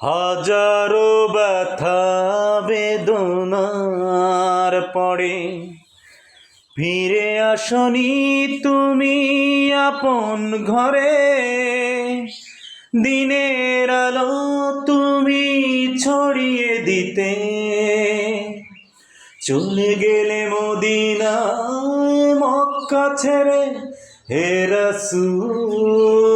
হাজারো ব্যথা বেদনার পরে ফিরে আসনি তুমি আপন ঘরে। দিনের আলো তুমি ছড়িয়ে দিতে। চলে গেলে মদিনায় মক্কা ছেড়ে হে রাসূল।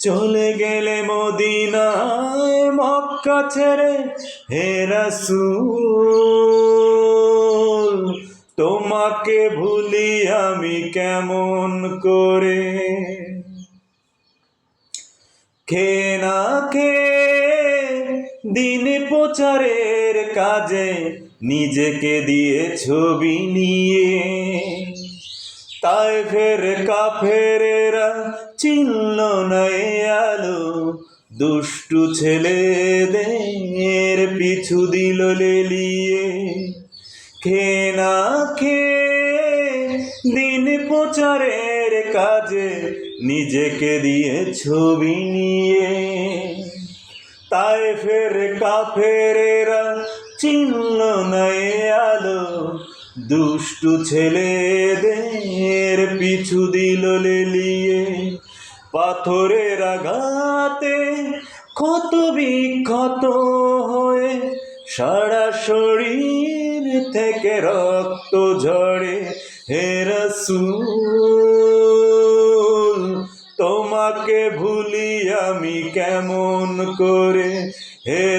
চলে গেলে মদিনায় মক্কা ছেড়ে হে রাসূল, তোমাকে ভুলি আমি কেমন করে? খে না খে দিন প্রচারের কাজে নিজেকে দিয়ে ছবি নিয়ে তাই ফের কাফেরেরা চিনল না এ আলো। দুষ্টু ছেলেদের পিছু দিল লেলিয়ে। খে না খে দিন প্রচারের কাজে নিজেকে দিয়ে ছবি নিয়ে। তাই ফের কাফেরেরা চিনল না এ আলো। দুষ্টু ছেলেদের পিছু দিল লেলিয়ে। পাথরের আঘাতে ক্ষত বিক্ষত হয়ে সারা শরীর থেকে রক্ত ঝরে। হে রসুল, তোমাকে ভুলি আমি কেমন করে? হে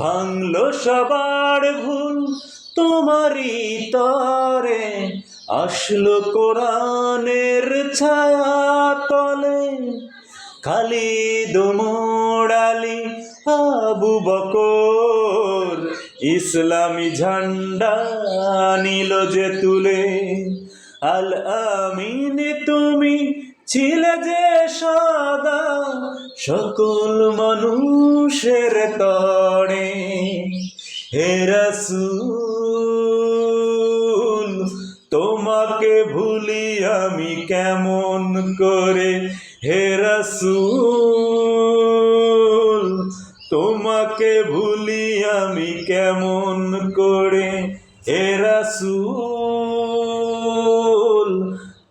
ভাঙলো সবার ভুল, তোমারই তরে আসলো কোরআনের ছায়া তলে খালি দুমোড়ালি আবু বকর, ইসলামী ঝান্ডা নিল যে তুলে। আল আমিন, তুমি ছিলে যে সদা সকল মানুষের তরে, হে রাসূল, তোমাকে ভুলি আমি কেমন করে? হে রাসূল, তোমাকে ভুলি আমি কেমন করে? হে রাসূল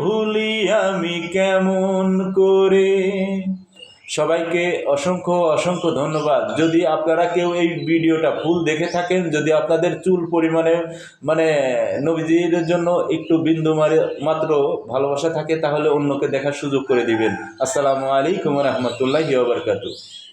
ভুলি আমি কেমন করে? সবাইকে অসংখ্য অসংখ্য ধন্যবাদ। যদি আপনারা কেউ এই ভিডিওটা ফুল দেখে থাকেন, যদি আপনাদের চুল পরিমাণে মানে নবীজির জন্য একটু বিন্দু মারে, মাত্র ভালোবাসা থাকে, তাহলে অন্যকে দেখার সুযোগ করে দিবেন। আসসালামু আলাইকুম রহমতুল্লাহ বারকাতু